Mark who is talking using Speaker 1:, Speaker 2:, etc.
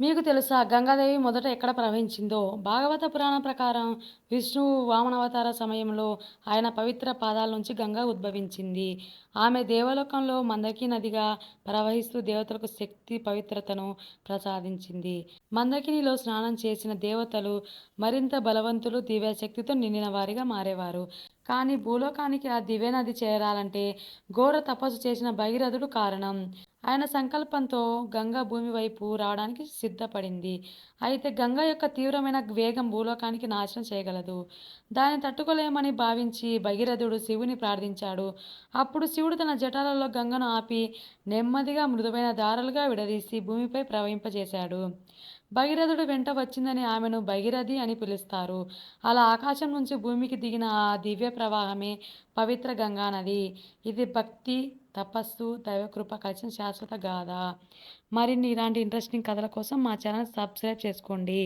Speaker 1: మీకు తెలుసా గంగాదేవి మొదట ఎక్కడ ప్రవహించిందో? భాగవత పురాణం ప్రకారం విష్ణువు వామనవతార సమయంలో ఆయన పవిత్ర పాదాల నుంచి గంగ ఉద్భవించింది. ఆమె దేవలోకంలో మందకి నదిగా ప్రవహిస్తూ దేవతలకు శక్తి, పవిత్రతను ప్రసాదించింది. మందకినిలో స్నానం చేసిన దేవతలు మరింత బలవంతులు, దివ్యశక్తితో నిండిన వారిగా మారేవారు. కానీ భూలోకానికి ఆ దివ్యనది చేరాలంటే ఘోర తపస్సు చేసిన భగీరథుడు కారణం. ఆయన సంకల్పంతో గంగ భూమి వైపు రావడానికి సిద్ధపడింది. అయితే గంగ యొక్క తీవ్రమైన వేగం భూలోకానికి నాశనం చేయగలదు. దాన్ని తట్టుకోలేమని భావించి భగీరథుడు శివుని ప్రార్థించాడు. అప్పుడు శివుడు తన జటాలలో గంగను ఆపి నెమ్మదిగా మృదువైన దారాలుగా విడదీసి భూమిపై ప్రవహింపజేశాడు. భగీరథుడు వెంట వచ్చిందని ఆమెను భగీరథి అని పిలుస్తారు. అలా ఆకాశం నుంచి భూమికి దిగిన ఆ దివ్య ప్రవాహమే పవిత్ర గంగానది. ఇది భక్తి, తపస్సు, దైవకృప కలిసిన శాశ్వత గాథ. మరిన్ని ఇలాంటి ఇంట్రెస్టింగ్ కథల కోసం మా ఛానల్ సబ్స్క్రైబ్ చేసుకోండి.